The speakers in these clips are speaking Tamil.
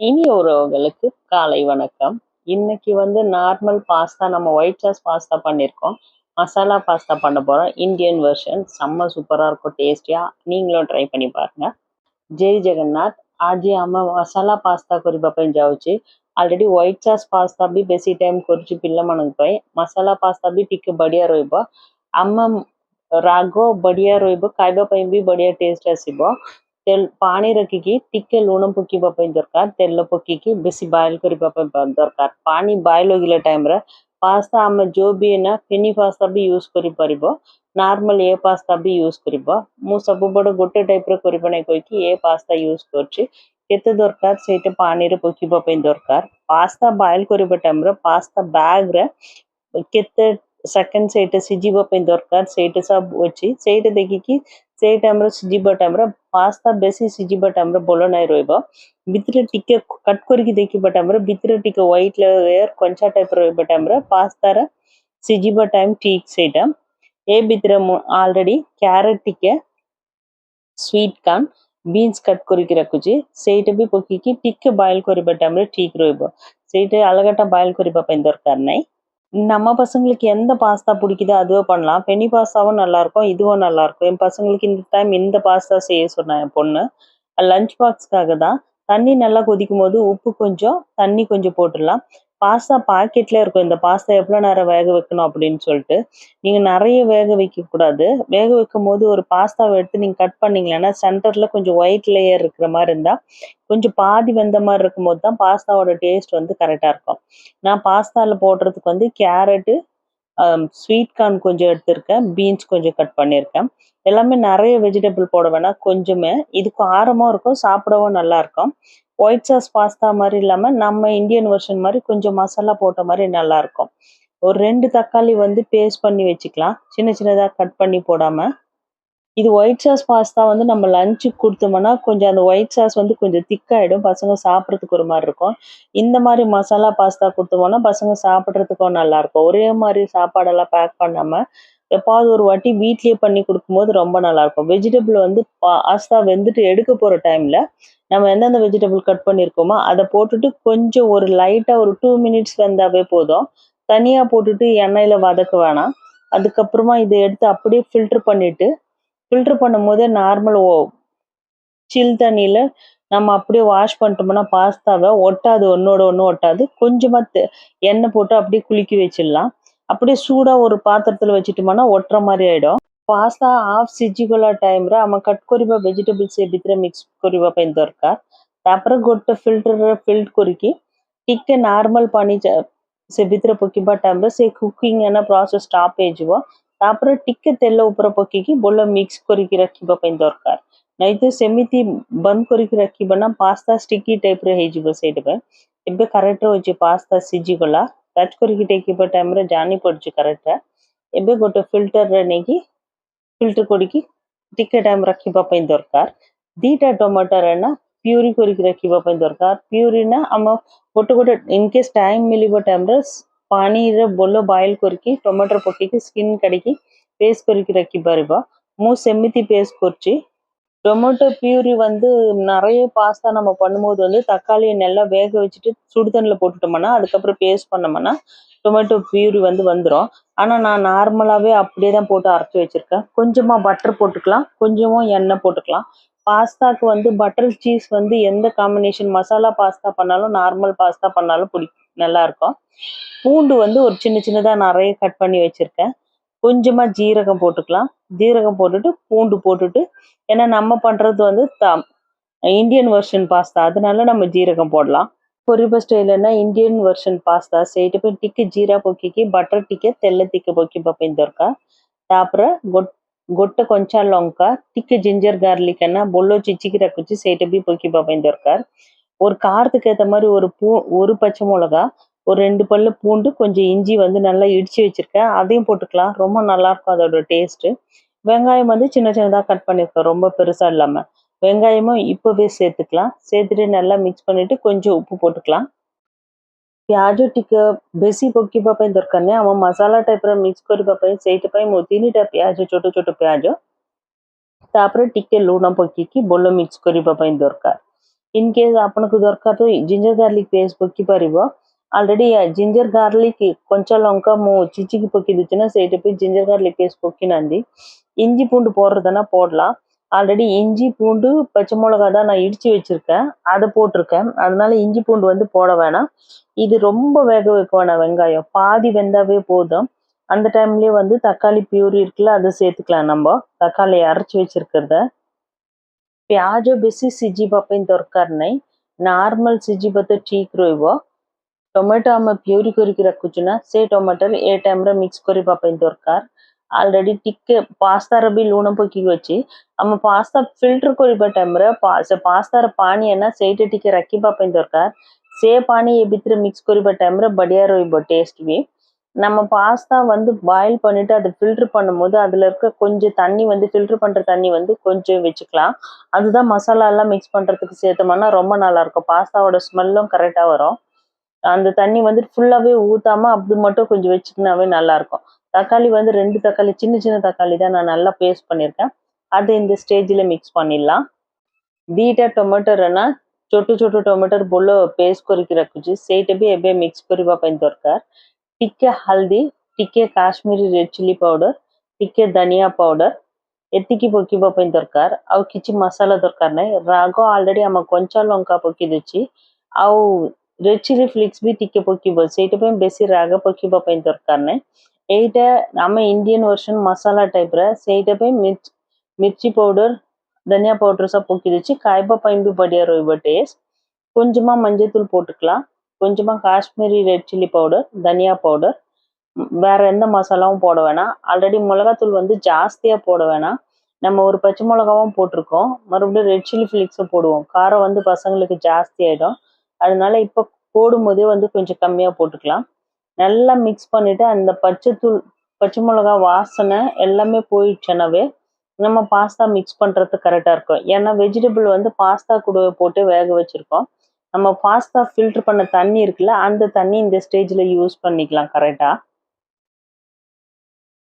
இனி உறவுகளுக்கு காலை வணக்கம். இன்னைக்கு வந்து நார்மல் பாஸ்தா நம்ம ஒயிட் சாஸ் பாஸ்தா பண்ணியிருக்கோம் மசாலா பாஸ்தா பண்ண போகிறோம் இந்தியன் வெர்ஷன் செம்ம சூப்பராக இருக்கும் டேஸ்டியாக நீங்களும் ட்ரை பண்ணி பாருங்கள் ஜெய் ஜெகநாத் ஆஜி அம்மா மசாலா பாஸ்தா కొరిపా పైన already white sauce pasta pasta B time time కొరిచి పిల్ల మనకు పై మసాలా పాస్తా బి టిక్ బడియా రోయిబ అమ్మ రాగో బడియా రోయిబ కాయబా படியா బి బడియా ତେଲ ପାଣି ରଖିକି ଟିକେ ଲୁଣ ପକେଇବା ପାଇଁ ଦରକାର ତେଲ ପକେଇକି ବେଶୀ ବଏଲ କରିବା ପାଇଁ ବ- ଦରକାର ପାଣି ବଏଲ ହୋଇଗଲା ଟାଇମ୍ରେ ପାସ୍ତା ଆମେ ଯେଉଁ ବି ନା ଫିନି ପାସ୍ତା ବି ୟୁଜ୍ କରିପାରିବ ନର୍ମାଲ ଏ ପାସ୍ତା ବି ୟୁଜ୍ କରିବ ମୁଁ ସବୁବେଳେ ଗୋଟେ ଟାଇପ୍ର କରିବା ନାହିଁ କହିକି ଏ ପାସ୍ତା ୟୁଜ୍ କରୁଛି କେତେ ଦରକାର ସେଇଟା ପାଣିରେ ପକେଇବା ପାଇଁ ଦରକାର ପାସ୍ତା ବଏଲ କରିବା ଟାଇମ୍ରେ ପାସ୍ତା ବ୍ୟାଗ୍ରେ କେତେ సెకండ్ సీట్ సిజీబో పైన దొరకారు సీట్ సబ్ వచ్చి సీట్ దగ్గరికి ସେଇ ଟାଇମ୍ର ସିଝିବା ଟାଇମ୍ରେ ପାସ୍ତା ବେଶୀ ସିଝିବା ଟାଇମ୍ରେ ଭଲ ନାହିଁ ରହିବ ଭିତରେ ଟିକେ କଟ୍ କରିକି ଦେଖିବା ଟାଇମ୍ରେ ଭିତରେ ଟିକେ ହ୍ୱାଇଟ୍ ଲେୟାର କଞ୍ଚା ଟାଇପ୍ ରହିବା ଟାଇମ୍ରେ ପାସ୍ତାର ସିଝିବା ଟାଇମ୍ ଠିକ୍ ସେଇଟା ଏ ଭିତରେ ମୁଁ ଅଲରେଡ଼ି କ୍ୟାରେଟ୍ ଟିକେ ସ୍ୱିଟ୍ କର୍ଣ୍ଣ ବିନ୍ସ କଟ୍ କରିକି ରଖୁଛି ସେଇଟା ବି ପକେଇକି ଟିକେ ବଏଲ୍ କରିବା ଟାଇମ୍ରେ ଠିକ୍ ରହିବ ସେଇଟା ଅଲଗାଟା ବଏଲ୍ କରିବା ପାଇଁ ଦରକାର ନାହିଁ நம்ம பசங்களுக்கு எந்த பாஸ்தா பிடிக்குதோ அதுவே பண்ணலாம். பெனி பாஸ்தாவும் நல்லா இருக்கும் இதுவும் நல்லா இருக்கும் என் பசங்களுக்கு இந்த டைம் இந்த பாஸ்தா செய்ய சொன்னேன் என் பொண்ணு. லஞ்ச் பாக்ஸ்க்காக தான். தண்ணி நல்லா கொதிக்கும் போது உப்பு கொஞ்சம் தண்ணி கொஞ்சம் போட்டுடலாம். பாஸ்தா பாக்கெட்ல இருக்கும். இந்த பாஸ்தா எவ்வளோ நேரம் வேக வைக்கணும் அப்படின்னு சொல்லிட்டு. நீங்கள் நிறைய வேக வைக்கக்கூடாது வேக வைக்கும் போது ஒரு பாஸ்தாவை எடுத்து நீங்கள் கட் பண்ணீங்கன்னா சென்டரில் கொஞ்சம் ஒயிட் லேயர் இருக்கிற மாதிரி இருந்தால் கொஞ்சம் பாதி வெந்த மாதிரி இருக்கும் போது தான் பாஸ்தாவோட டேஸ்ட் வந்து கரெக்டாக இருக்கும். நான் பாஸ்தாவில் போடுறதுக்கு வந்து கேரட்டு Um, ஸ்வீட் கார்ன் கொஞ்சம் எடுத்திருக்கேன். பீன்ஸ் கொஞ்சம் கட் பண்ணியிருக்கேன் எல்லாமே நிறைய வெஜிடபிள் போட வேணாம். கொஞ்சமே. இதுக்கு காரமும் இருக்கும் சாப்பிடவும் நல்லா இருக்கும். ஒயிட் சாஸ் பாஸ்தா மாதிரி இல்லாமல் நம்ம இந்தியன் வெர்ஷன் மாதிரி கொஞ்சம் மசாலா போட்ட மாதிரி நல்லா இருக்கும். ஒரு ரெண்டு தக்காளி வந்து பேஸ்ட் பண்ணி வச்சுக்கலாம். சின்ன சின்னதாக கட் பண்ணி போடாம. இது ஒயிட் சாஸ் பாஸ்தா வந்து நம்ம லஞ்சுக்கு கொடுத்தோம்னா கொஞ்சம் அந்த ஒயிட் சாஸ் வந்து கொஞ்சம் திக்காயிடும் பசங்க சாப்பிட்றதுக்கு ஒரு மாதிரி இருக்கும். இந்த மாதிரி மசாலா பாஸ்தா கொடுத்தோம்னா பசங்க சாப்பிட்றதுக்கும் நல்லாயிருக்கும் ஒரே மாதிரி சாப்பாடெல்லாம் பேக் பண்ணாமல் எப்பாவது ஒரு வாட்டி வீட்லேயே பண்ணி கொடுக்கும்போது ரொம்ப நல்லாயிருக்கும் வெஜிடபிள் வந்து பாஸ்தா வெந்துட்டு எடுக்க போகிற டைமில் நம்ம எந்தெந்த வெஜிடபிள் கட் பண்ணியிருக்கோமோ அதை போட்டுட்டு கொஞ்சம் ஒரு லைட்டாக ஒரு டூ மினிட்ஸ் வெந்தாவே போதும். தனியாக போட்டுட்டு எண்ணெயில் வதக்க வேணாம். அதுக்கப்புறமா இதை எடுத்து அப்படியே ஃபில்டர் பண்ணிவிட்டு ஃபில்டர் பண்ணும் போதே நார்மல் ஓ சில் தண்ணியில நம்ம அப்படியே வாஷ் பண்ணிட்டோம்னா பாஸ்தாவை ஒட்டாது ஒன்னோட ஒன்று ஒட்டாது கொஞ்சமா தெ- எண்ணெய் போட்டு அப்படியே குலுக்கி வச்சிடலாம் அப்படியே சூடா ஒரு பாத்திரத்துல வச்சுட்டோம்னா ஒட்டுற மாதிரி ஆயிடும் ପାସ୍ତା ହାଫ୍ ସିଝିଗଲା ଟାଇମ୍ରେ ଆମେ କଟ୍ କରିବା ଭେଜିଟେବଲ୍ ସେ ଭିତରେ ମିକ୍ସ କରିବା ପାଇଁ ଦରକାର ତାପରେ ଗୋଟେ ଫିଲ୍ଟରରେ ଫିଲ୍ଟ କରିକି ଟିକେ ନର୍ମାଲ ପାଣି ଚା- ସେ ଭିତରେ ପକେଇବା ଟାଇମ୍ରେ ସେ କୁକିଂ ଏନା ପ୍ରୋସେସ୍ ଷ୍ଟପ୍ ହେଇଯିବ ତାପରେ ଟିକେ ତେଲ ଉପରେ ପକେଇକି ଭଲ ମିକ୍ସ କରିକି ରଖିବା ପାଇଁ ଦରକାର ନାଇଁ ତ ସେମିତି ବନ୍ଦ କରିକି ରଖିବ ନା ପାସ୍ତା ଷ୍ଟିକି ଟାଇପ୍ର ହେଇଯିବ ସେଇଥିପାଇଁ ଏବେ କରେକ୍ଟ ହେଉଛି ପାସ୍ତା ସିଝିଗଲା ଟଚ୍ କରିକି ଟେକିବା ଟାଇମ୍ରେ ଜାଣି ପଡୁଛି କରେକ୍ଟ ଏବେ ଗୋଟେ ଫିଲ୍ଟରରେ ନେଇକି ଫିଲ୍ଟର କରିକି ଟିକେ ଟାଇମ୍ ରଖିବା ପାଇଁ ଦରକାର ଦିଟା ଟମାଟର ନା ପ୍ୟୁରି କରିକି ରଖିବା ପାଇଁ ଦରକାର ପ୍ୟୁରି ନା ଆମ ଗୋଟେ ଗୋଟେ ଇନକେସ୍ ଟାଇମ୍ ମିଳିବ ଟାଇମ୍ରେ ପାଣିରେ ଭଲ ବଏଲ କରିକି ଟମାଟର ପକେଇକି ସ୍କିନ୍ କାଢିକି பேஸ்ட் କରିକି ରଖିପାରିବ ମୁଁ ସେମିତି பேஸ்ட் କରୁଛି டொமேட்டோ பியூரி வந்து நிறைய பாஸ்தா நம்ம பண்ணும்போது வந்து தக்காளியை நல்லா வேக வச்சுட்டு சுடுதண்ணில் போட்டுட்டோம்னா அதுக்கப்புறம் பேஸ்ட் பண்ணோம்னா டொமேட்டோ பியூரி வந்து வந்துடும் ஆனால் நான் நார்மலாகவே அப்படியே தான் போட்டு அரைச்சி வச்சிருக்கேன் கொஞ்சமாக பட்டர் போட்டுக்கலாம் கொஞ்சமாக எண்ணெய் போட்டுக்கலாம் பாஸ்தாக்கு வந்து பட்டர் சீஸ் வந்து எந்த காம்பினேஷன் மசாலா பாஸ்தா பண்ணாலும் நார்மல் பாஸ்தா பண்ணாலும் பிடி நல்லா இருக்கும் பூண்டு வந்து ஒரு சின்ன சின்னதாக நிறைய கட் பண்ணி வச்சுருக்கேன். கொஞ்சமாக ஜீரகம் போட்டுக்கலாம். ஜீரகம் போட்டுட்டு பூண்டு போட்டுட்டு ஏன்னா நம்ம பண்ணுறது வந்து தம் இந்தியன் வெர்ஷன் பாஸ்தா அதனால நம்ம ஜீரகம் போடலாம். பொரிப ஸ்டைலன்னா ಇಂಡಿಯನ್ ವರ್ಷನ್ ಪಾಸ್ತಾ ಸೇಟು ಟಿಕ್ ಜೀರಾ ಪೊಕ್ಕಿಗೆ ಬಟರ್ டிக்கு ತೆಲ್ಲ ತಿಕ್ಕ ಪೊಕ್ಕಿ ಬಪ್ಪಿನ ದೊರಕ ತಾಪರ ಗೊಟ್ ಗೊಟ್ಟ ಕೊಂಚ ಲೊಂಕ ಟಿಕ್ ஜிஞ்சர் கார்லிக் ಅನ್ನ பொல்லோ ಚಿಚ್ಚಿಗೆ குச்சி ಸೇಟು போய் பொக்கி ಬಪ್ಪಿನ ದೊರಕಾರ ஒரு காரத்துக்கு ஏத்த மாதிரி ஒரு பூ ஒரு பச்சை மிளகா ஒரு ரெண்டு பல்லு பூண்டு கொஞ்சம் இஞ்சி வந்து நல்லா இடிச்சு வச்சிருக்கேன் அதையும் போட்டுக்கலாம் ரொம்ப நல்லா இருக்கும் அதோட டேஸ்ட் வெங்காயம் வந்து சின்ன சின்னதா கட் பண்ணிருக்கேன் ரொம்ப பெருசா இல்லாம வெங்காயமும் இப்பவே சேர்த்துக்கலாம் சேர்த்துட்டு நல்லா மிக்ஸ் பண்ணிட்டு கொஞ்சம் உப்பு போட்டுக்கலாம் ପିଆଜ ଟିକେ ବେଶୀ ପକେଇବା ପାଇଁ ଦରକାର ନାହିଁ ଆମ ମସଲା ଟାଇପ୍ର ମିକ୍ସ କରିବା ପାଇଁ ସେଇଥିପାଇଁ ମୁଁ ତିନିଟା ପିଆଜ ଛୋଟ ଛୋଟ ପିଆଜ ତାପରେ ଟିକେ ଲୁଣ ପକେଇକି ଭଲ ମିକ୍ସ କରିବା ପାଇଁ ଦରକାର இன்கேஸ் அப்பனுக்கு ଆପଣଙ୍କୁ ଦରକାର கார்லிக் ଜିଞ୍ଜର பொக்கி ପେଷ୍ଟ ஆல்ரெடி ଅଲରେଡ଼ି கார்லிக் கொஞ்சம் କଞ୍ଚା ଲଙ୍କା ମୁଁ ଚିଚିକି ପକି ଦେଉଛି ନା ସେଇଟା ବି ଜିଞ୍ଜର ଗାର୍ଲିକ୍ இஞ்சி பூண்டு போடுறதுனா போடலாம் ஆல்ரெடி இஞ்சி பூண்டு பச்சை மிளகா தான் நான் இடிச்சு வச்சிருக்கேன் அதை போட்டிருக்கேன் அதனால இஞ்சி பூண்டு வந்து போட வேணாம் இது ரொம்ப வேக வைக்க வேணாம் வெங்காயம் பாதி வெந்தாவே போதும் அந்த டைம்லேயே வந்து தக்காளி பியூரி இருக்குல்ல அதை சேர்த்துக்கலாம் நம்ம தக்காளி அரைச்சி வச்சிருக்கிறத পেঁয়াজ বেশি সিজিবা পাই দরকার নাই নর্মাল সিজিব তো ঠিক রইব টমেটো আমি পিউরি করিকি রাখুছু না সেই টমেটোরে এ টাইমরে মিক্স করিবা পাই দরকার অলরেডি ଟିକେ ପାସ୍ତାର ବି ଲୁଣ ପକେଇକି ଅଛି ଆମ ପାସ୍ତା ଫିଲ୍ଟର କରିବା ଟାଇମ୍ରେ ସେ ପାସ୍ତାର ପାଣି ନା ସେଇଟା ଟିକେ ରଖିବା ପାଇଁ ଦରକାର ସେ ପାଣି ଏ ଭିତରେ ମିକ୍ସ କରିବା ଟାଇମ୍ରେ ବଢ଼ିଆ ରହିବ ଟେଷ୍ଟ ବି நம்ம பாஸ்தா வந்து பாயில் பண்ணிட்டு அதை ஃபில்ட்ரு பண்ணும்போது அதில் இருக்க கொஞ்சம் தண்ணி வந்து ஃபில்டர் பண்ணுற தண்ணி வந்து கொஞ்சம் வச்சுக்கலாம். அதுதான் மசாலாலாம் மிக்ஸ் பண்ணுறதுக்கு சேர்த்தமானா ரொம்ப நல்லாயிருக்கும் பாஸ்தாவோட ஸ்மெல்லும் கரெக்டாக வரும். அந்த தண்ணி வந்து ஃபுல்லாகவே ஊற்றாமல் அப்படி மட்டும் கொஞ்சம் வச்சுக்கினாவே நல்லாயிருக்கும் தக்காளி வந்து ரெண்டு தக்காளி சின்ன சின்ன தக்காளி தான் நான் நல்லா பேஸ்ட் பண்ணியிருக்கேன். அதை இந்த ஸ்டேஜில் மிக்ஸ் பண்ணிடலாம். வீட்டா టొమాటోనా சொட்டு சொட்டு டொமேட்டோ বলো பேஸ்ட் குறிக்கிற রাখুছি সেইটা போய் এবে மிக்ஸ் করিবা পাই দরকার ଦରକାର ଟିକେ ହଳଦୀ ଟିକେ କାଶ୍ମୀରୀ ରେଡ୍ ଚିଲି ପାଉଡର ଟିକେ ଧନିଆ ପାଉଡର ଏତିକି ପକେଇବା ପାଇଁ ଦରକାର ଆଉ କିଛି ମସଲା ଦରକାର ନାହିଁ ରାଗ ଅଲରେଡି ଆମ କଞ୍ଚା ଲଙ୍କା ପକେଇ ଦେଇଛି ଆଉ ରେଡ୍ ଚିଲି ଫ୍ଲିକ୍ସ ବି ଟିକେ ପକେଇବ ସେଇଟା ପାଇଁ ବେଶୀ ରାଗ ପକେଇବା ପାଇଁ ଦରକାର ନାହିଁ ଏଇଟା ଆମ ଇଣ୍ଡିଆନ ଭର୍ସନ ମସଲା ଟାଇପର ସେଇଟା ପାଇଁ ମିର୍ଚ மிர்ச்சி பவுடர் தனியா பவுடர் சப் போக்கிடுச்சு காய்பா பயன்பு படியா ରହିବ டேஸ்ட் கொஞ்சமா மஞ்சத்தூள் போட்டுக்கலாம் கொஞ்சமாக காஷ்மீரி ரெட் சில்லி பவுடர் தனியா பவுடர் வேற எந்த மசாலாவும் போட வேணாம். ஆல்ரெடி மிளகாத்தூள் வந்து ஜாஸ்தியாக போட வேணாம். நம்ம ஒரு பச்சை மிளகாவும் போட்டிருக்கோம். மறுபடியும் ரெட் சில்லி ஃபிளிக்ஸும் போடுவோம். காரம் வந்து பசங்களுக்கு ஜாஸ்தி ஆகிடும் அதனால இப்போ போடும்போதே வந்து கொஞ்சம் கம்மியாக போட்டுக்கலாம். நல்லா மிக்ஸ் பண்ணிவிட்டு அந்த பச்சைத்தூள் பச்சை மிளகா வாசனை எல்லாமே போயிடுச்சுனாவே நம்ம பாஸ்தா மிக்ஸ் பண்ணுறது கரெக்டாக இருக்கும். ஏன்னா வெஜிடபிள் வந்து பாஸ்தா கூட போட்டு வேக வச்சுருக்கோம். நம்ம பாஸ்தா ஃபில்ட்ரு பண்ண தண்ணி இருக்குல்ல அந்த தண்ணி இந்த ஸ்டேஜில் யூஸ் பண்ணிக்கலாம் கரெக்டாக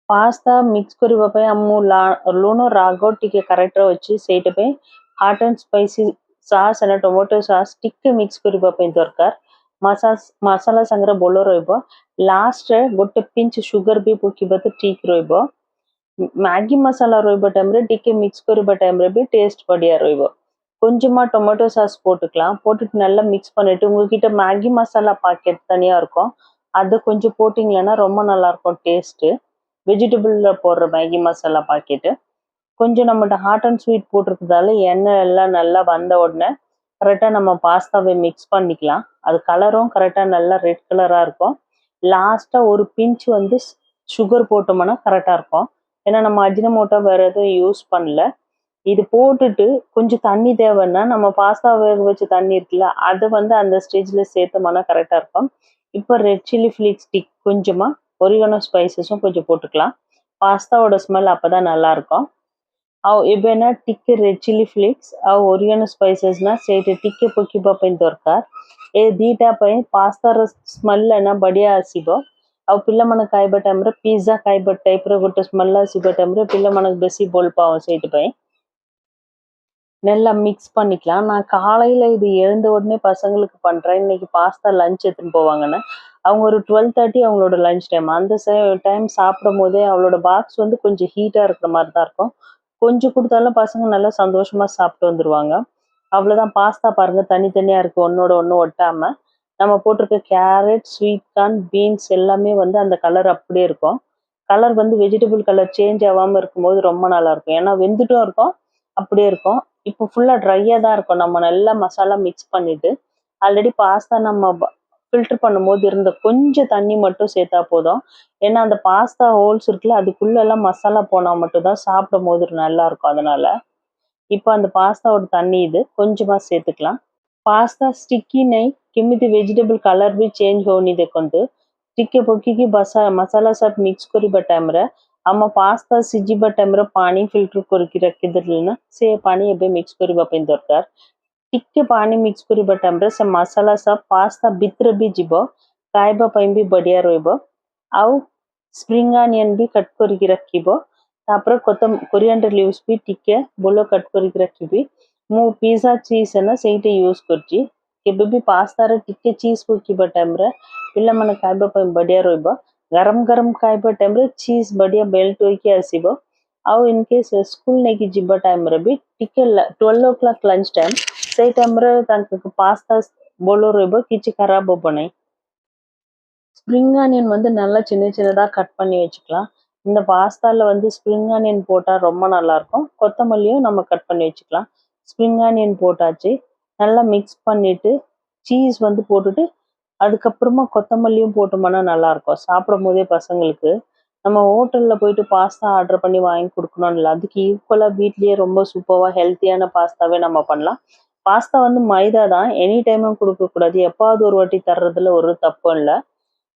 పాస్తా మిక్స్ కొరివపై అమ్ము లూనో రాగో టికే కరెక్టర్ వచ్చి సేటపై hot and spicy sauce and tomato sauce tick mix కొరివపై దొరకార్ మసా మసాలా సంగ్ర బోలో రోయబ లాస్ట్ గొట్టె పించ్ షుగర్ బి పుకిబత టీక్ రోయబ మ్యాగీ మసాలా రోయబ టైమ్రే టికే మిక్స్ కొరిబ టైమ్రే బి టేస్ట్ పడియా రోయబ கொஞ்சமாக டொமேட்டோ சாஸ் போட்டுக்கலாம். போட்டுட்டு நல்லா மிக்ஸ் பண்ணிட்டு உங்ககிட்ட மேகி மசாலா பாக்கெட் தனியாக இருக்கும். அது கொஞ்சம் போட்டிங்களன்னா ரொம்ப நல்லாயிருக்கும் டேஸ்ட்டு வெஜிடபிளில் போடுற மேகி மசாலா பாக்கெட்டு கொஞ்சம் நம்மகிட்ட ஹாட் அண்ட் ஸ்வீட் போட்டிருக்கிறதால எண்ணெய் எல்லாம் நல்லா வந்த உடனே கரெக்டாக நம்ம பாஸ்தாவை மிக்ஸ் பண்ணிக்கலாம். அது கலரும் கரெக்டாக நல்லா ரெட் கலராக இருக்கும். லாஸ்ட்டாக ஒரு பிஞ்ச் வந்து சுகர் போட்டோம்னா கரெக்டாக இருக்கும். ஏன்னா நம்ம அஜினமோட்டோ வேறு எதுவும் யூஸ் பண்ணல. இது போட்டுட்டு கொஞ்சம் தண்ணி தேவைன்னா நம்ம பாஸ்தா வேக வச்ச தண்ணி இருக்குல்ல அதை வந்து அந்த ஸ்டேஜில் சேர்த்தோம்னா கரெக்டாக இருக்கும். இப்போ ரெட் சில்லி ஃப்ளேக்ஸ் ஸ்டிக் கொஞ்சமாக ஒரிகனோ ஸ்பைசஸும் கொஞ்சம் போட்டுக்கலாம். பாஸ்தாவோட ஸ்மெல் அப்போ தான் நல்லாயிருக்கும் ಅವು ಎಬೇನ ಟಿಕ್ಕೆ ರೆಡ್ ಚಿಲ್ಲಿ ಫ್ಲೇಕ್ಸ್ ಅವು ಒರಿಯನ್ ಸ್ಪೈಸಸ್ನ ಸೇಟು ಟಿಕ್ಕೆ ಪೊಕ್ಕಿ ಬಪ್ಪೈನ್ ದೊರ್ಕಾರ್ ಏ தீட்டா பையன் ಪಾಸ್ತಾರ ಸ್ಮೆಲ್ಲನ படியா ಸಿಗೋ ಅವು ಪಿಲ್ಲ ಮನಕ್ ಕಾಯ್ಬ ಟೈಮ್ರೆ ಪಿಜ್ಜಾ ಕಾಯ್ಬ ಟೈಪ್ರ ಗೊಟ್ಟು ಸ್ಮೆಲ್ಲ ಸಿಗೋ ಟೈಮ್ರೆ ಪಿಲ್ಲ ಮನಕ್ ಬೆಸಿ ಬೋಲ್ಪಾವ ಸೇಟು ಪೈ நல்லா மிக்ஸ் பண்ணிக்கலாம். நான் காலையில் இது எழுந்த உடனே பசங்களுக்கு பண்ணுறேன் இன்னைக்கு பாஸ்தா லஞ்ச் எடுத்துன்னு போவாங்கன்னு. அவங்க ஒரு டுவெல் தேர்ட்டி அவங்களோட லஞ்ச் டைம் அந்த டைம் சாப்பிடும் போதே அவளோட பாக்ஸ் வந்து கொஞ்சம் ஹீட்டாக இருக்கிற மாதிரி தான் இருக்கும். கொஞ்சம் கொடுத்தாலும் பசங்க நல்லா சந்தோஷமாக சாப்பிட்டு வந்துடுவாங்க அவ்வளோதான் பாஸ்தா பாருங்க தனித்தனியாக இருக்குது ஒன்னோட ஒன்று ஒட்டாமல் நம்ம போட்டிருக்க கேரட் ஸ்வீட் கார்ன் பீன்ஸ் எல்லாமே வந்து அந்த கலர் அப்படியே இருக்கும். கலர் வந்து வெஜிடபிள் கலர் சேஞ்ச் ஆகாமல் இருக்கும்போது ரொம்ப நல்லா இருக்கும். ஏன்னா வெந்துட்டும் இருக்கும் அப்படியே இருக்கும். இப்போ ஃபுல்லாக ட்ரையாக தான் இருக்கும். நம்ம நல்லா மசாலா மிக்ஸ் பண்ணிட்டு ஆல்ரெடி பாஸ்தா நம்ம ஃபில்டர் பண்ணும்போது இருந்த கொஞ்சம் தண்ணி மட்டும் சேர்த்தா போதும். ஏன்னா அந்த பாஸ்தா ஹோல்ஸ் இருக்குல்ல அதுக்குள்ளெல்லாம் மசாலா போனால் மட்டும்தான் சாப்பிடும் போது நல்லா இருக்கும் அதனால. இப்போ அந்த பாஸ்தாவோட தண்ணி இது கொஞ்சமாக சேர்த்துக்கலாம். பாஸ்தா ஸ்டிக்கி நை కిమిది వెజిటేబుల్ కలర్ भी चेंज होने देखो टिक्के पक्की की मसाला सब मिक्स करी बटामरा ଆମ ପାସ୍ତା ସିଝିବା ଟାଇମ୍ରେ ପାଣି ଫିଲ୍ଟର କରିକି ରଖିଦେଲେ ନା ସେ ପାଣି ଏବେ ମିକ୍ସ କରିବା ପାଇଁ ଦରକାର ଟିକେ ପାଣି ମିକ୍ସ କରିବା ଟାଇମ୍ରେ ସେ ମସଲା ସବୁ ପାସ୍ତା ଭିତରେ ବି ଯିବ ଖାଇବା ପାଇଁ ବି ବଢିଆ ରହିବ ଆଉ ସ୍ପ୍ରିଙ୍ଗ ଅନିୟନ ବି କଟ୍ କରିକି ରଖିବ ତାପରେ କୋରିଆଣ୍ଡର ଲିଭ୍ସ ବି ଟିକେ ଭଲ କଟ୍ କରିକି ରଖିବି ମୁଁ ପିଜ୍ଜା ଚିଜ୍ ନା ସେଇଟା ୟୁଜ୍ କରୁଛି କେବେ ବି ପାସ୍ତାରେ ଟିକେ ଚିଜ୍ ପକାଇବା ଟାଇମ୍ରେ ପିଲାମାନେ ଖାଇବା ପାଇଁ ବଢ଼ିଆ ରହିବ ଗରମ ଗରମ ଖାଇବା ଟାଇମ୍ରେ ଚିଜ୍ ବଢ଼ିଆ ବେଲ୍ଟ ହୋଇକି ଆସିବ ଆଉ ଇନ୍ କେସ୍ ସ୍କୁଲ୍ ନେଇକି ଯିବା ଟାଇମ୍ରେ ବି ଟିକେ twelve o'clock lunch time ସେଇ ଟାଇମ୍ରେ ତାଙ୍କ பாஸ்தா ଭଲ ରହିବ କିଛି ଖରାପ ହବ ନାହିଁ ஸ்ப்ரிங் ஆனியன் வந்து நல்லா சின்ன சின்னதாக கட் பண்ணி வச்சுக்கலாம் இந்த பாஸ்தாவில் வந்து ஸ்ப்ரிங் ஆனியன் போட்டால் ரொம்ப நல்லாயிருக்கும் கொத்தமல்லியும் நம்ம கட் பண்ணி வச்சுக்கலாம் ஸ்ப்ரிங் ஆனியன் போட்டாச்சு நல்லா மிக்ஸ் பண்ணிவிட்டு சீஸ் வந்து போட்டுட்டு அதுக்கப்புறமா கொத்தமல்லியும் போட்டோம்னா நல்லாயிருக்கும் சாப்பிடும் போதே பசங்களுக்கு நம்ம ஹோட்டலில் போயிட்டு பாஸ்தா ஆர்டர் பண்ணி வாங்கி கொடுக்கணும் இல்லை அதுக்கு ஈக்குவலாக வீட்லேயே ரொம்ப சூப்பராக ஹெல்த்தியான பாஸ்தாவே நம்ம பண்ணலாம் பாஸ்தா வந்து மைதா தான் எனி டைமும் கொடுக்கக்கூடாது எப்பாவது ஒரு வாட்டி தர்றதுல ஒரு தப்பும் இல்லை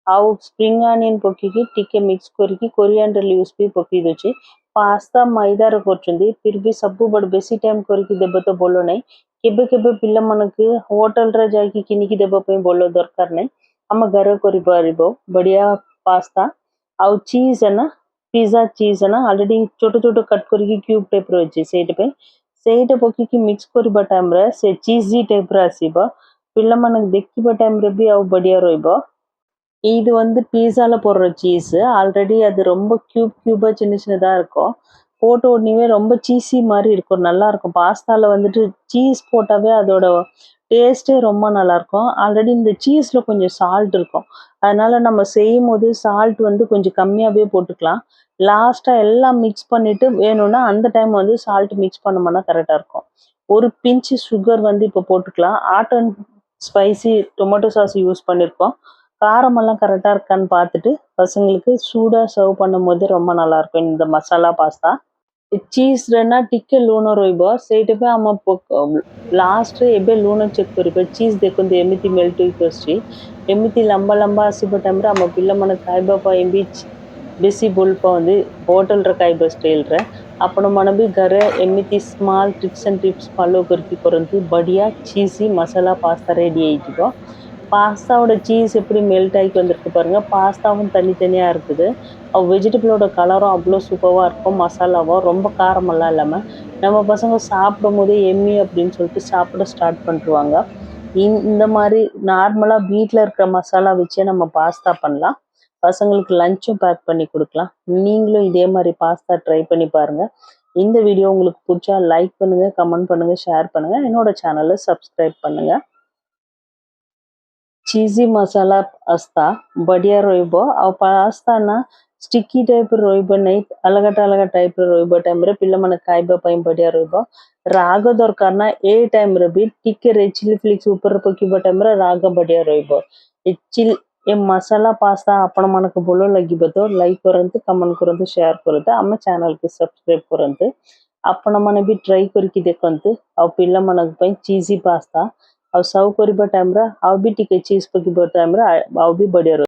ଆଉ ସ୍ପ୍ରିଙ୍ଗ ଆନିୟନ ପକେଇକି ଟିକେ ମିକ୍ସ କରିକି କୋରିଆଣ୍ଡର ଲିଭ୍ସ ବି ପକେଇ ଦେଉଛି ପାସ୍ତା ମଇଦାରେ କରୁଛନ୍ତି ଫିର୍ ବି ସବୁବେଳେ ବେଶୀ ଟାଇମ୍ କରିକି ଦେବେ ତ ଭଲ ନାହିଁ କେବେ କେବେ ପିଲାମାନଙ୍କୁ ହୋଟେଲରେ ଯାଇକି କିଣିକି ଦେବା ପାଇଁ ଭଲ ଦରକାର ନାହିଁ ଆମ ଘରେ କରିପାରିବ ବଢ଼ିଆ ପାସ୍ତା ଆଉ ଚିଜ୍ ନା ପିଜ୍ଜା ଚିଜ୍ ନା ଅଲରେଡ଼ି ଛୋଟ ଛୋଟ କଟ୍ କରିକି କ୍ୟୁବ୍ ଟାଇପ୍ର ଅଛି ସେଇଥିପାଇଁ ସେଇଟା ପକେଇକି ମିକ୍ସ କରିବା ଟାଇମ୍ରେ ସେ ଚିଜି ଟାଇପ୍ର ଆସିବ ପିଲାମାନଙ୍କୁ ଦେଖିବା ଟାଇମ୍ରେ ବି ଆଉ ବଢ଼ିଆ ରହିବ இது வந்து பீஸால போடுற சீஸு ஆல்ரெடி அது ரொம்ப க்யூப் க்யூபாக சின்ன சின்னதாக இருக்கும் போட்ட உடனே ரொம்ப சீஸி மாதிரி இருக்கும். நல்லா இருக்கும் பாஸ்தாவில் வந்துட்டு சீஸ் போட்டாவே அதோட டேஸ்ட்டே ரொம்ப நல்லாயிருக்கும். ஆல்ரெடி இந்த சீஸில் கொஞ்சம் சால்ட் இருக்கும். அதனால நம்ம செய்யும் போது சால்ட் வந்து கொஞ்சம் கம்மியாகவே போட்டுக்கலாம். லாஸ்ட்டாக எல்லாம் மிக்ஸ் பண்ணிவிட்டு வேணும்னா அந்த டைம் வந்து சால்ட் மிக்ஸ் பண்ணோம்னா கரெக்டாக இருக்கும். ஒரு பிஞ்சு சுகர் வந்து இப்போ போட்டுக்கலாம். Hot and spicy tomato sauce use பண்ணியிருக்கோம் காரமெல்லாம் கரெக்டாக இருக்கான்னு பார்த்துட்டு பசங்களுக்கு சூடாக சர்வ் பண்ணும் போது ரொம்ப நல்லாயிருக்கும். இந்த மசாலா பாஸ்தா. ଚିଜ୍ରେନା ଟିକେ ଲୁଣ ରହିବ ସେଇଟା ପାଇଁ ଆମ ଲାଷ୍ଟରେ ଏବେ ଲୁଣ ଚେକ୍ କରିବେ ଚିଜ୍ ଦେଖନ୍ତୁ ଏମିତି ମେଲ୍ଟ ହେଇକି ଆସୁଛି ଏମିତି ଲମ୍ବା ଲମ୍ବା ଆସିବା ଟାଇମ୍ରେ ଆମ ପିଲାମାନେ ଖାଇବା ପାଇଁ ବି ବେଶୀ ଭଲ ପାଆନ୍ତି ହୋଟେଲର ଖାଇବା ଷ୍ଟାଇଲ୍ରେ ଆପଣମାନେ ବି ଘରେ ଏମିତି small tricks and tips follow କରିକି କରନ୍ତୁ ବଢ଼ିଆ ଚିଜି ମସଲା ପାସ୍ତା ରେଡ଼ି ହେଇଯିବ பாஸ்தாவோட சீஸ் எப்படி மெல்ட் ஆகி வந்திருக்கு பாருங்கள் பாஸ்தாவும் தனித்தனியாக இருக்குது. வெஜிடபிளோட கலரும் அவ்வளோ சூப்பராக இருக்கும். மசாலாவும் ரொம்ப காரமெல்லாம் இல்லாமல் நம்ம பசங்க சாப்பிடும் போதே எம்மி அப்படின்னு சொல்லிட்டு சாப்பிட ஸ்டார்ட் பண்ணிருவாங்க. இந்த மாதிரி நார்மலாக வீட்டில் இருக்கிற மசாலா வச்சே நம்ம பாஸ்தா பண்ணலாம். பசங்களுக்கு லஞ்சும் பேக் பண்ணி கொடுக்கலாம். நீங்களும் இதே மாதிரி பாஸ்தா ட்ரை பண்ணி பாருங்கள் இந்த வீடியோ உங்களுக்கு பிடிச்சா லைக் பண்ணுங்கள் கமெண்ட் பண்ணுங்கள் ஷேர் பண்ணுங்கள் என்னோட சேனலை சப்ஸ்கிரைப் பண்ணுங்கள் ચીઝી મસાલા હસતા બઢિયા રોઈબો ಅವು ಪಾಸ್ತಾನ ಸ್ಟಿಕ್ಕಿ ಟೈಪ್ ರೊಯ್ಬನೈ ಅಲಗಟ ಅಲಗ ಟೈಪ್ ರೊಯ್ಬ ಟೈಮ್ ರೆ ಪಿಲ್ಲ ಮನ ಕಾಯ್ಬ ಪೈನ್ ಬಡಿಯ ರೊಯ್ಬ ರಾಗ ದೊರ್ಕರ್ನ ಏ ಟೈಮ್ ರೆ ಬಿ ಟಿಕ್ಕೆ ರೆ ಚಿಲ್ಲಿ ಫ್ಲಿಕ್ಸ್ ಉಪ್ಪರ್ ಪೊಕ್ಕಿಬ ಟೈಮ್ ರೆ ರಾಗ ಬಡಿಯ ರೊಯ್ಬ ಚಿಲ್ ಎ ಮಸಾಲಾ ಪಾಸ್ತಾ ಅಪ್ಪಣ ಮನಕ ಬೋಲೋ ಲಗಿಬದು ಲೈಕ್ ಕೊರಂತು ಕಮೆಂಟ್ ಕೊರಂತು ಶೇರ್ ಕೊರಂತು ಅಮ್ಮ ಚಾನಲ್ ಗೆ ಸಬ್ಸ್ಕ್ರೈಬ್ ಕೊರಂತು ಅಪ್ಪಣ ಮನ ಬಿ ಟ್ರೈ ಕೊರಿಕಿ ದೇಕೊಂತು ಅವು ಪಿಲ್ಲ ಮನಗ ಪೈನ್ ಚೀಸಿ ಪಾಸ್ತಾ ಅವು ಸಾವು ಕೋರಿ ಬಟ್ ಆಂಬ್ರ ಅವು ಬಿ ಟಿಕೆಟ್ ಚೀಸ್ ಪೊರ್ಗಿ ಬೊಡ್ತಾಂಬ್ರ ಅವು ಬಿ ಬಡಿಯರ್.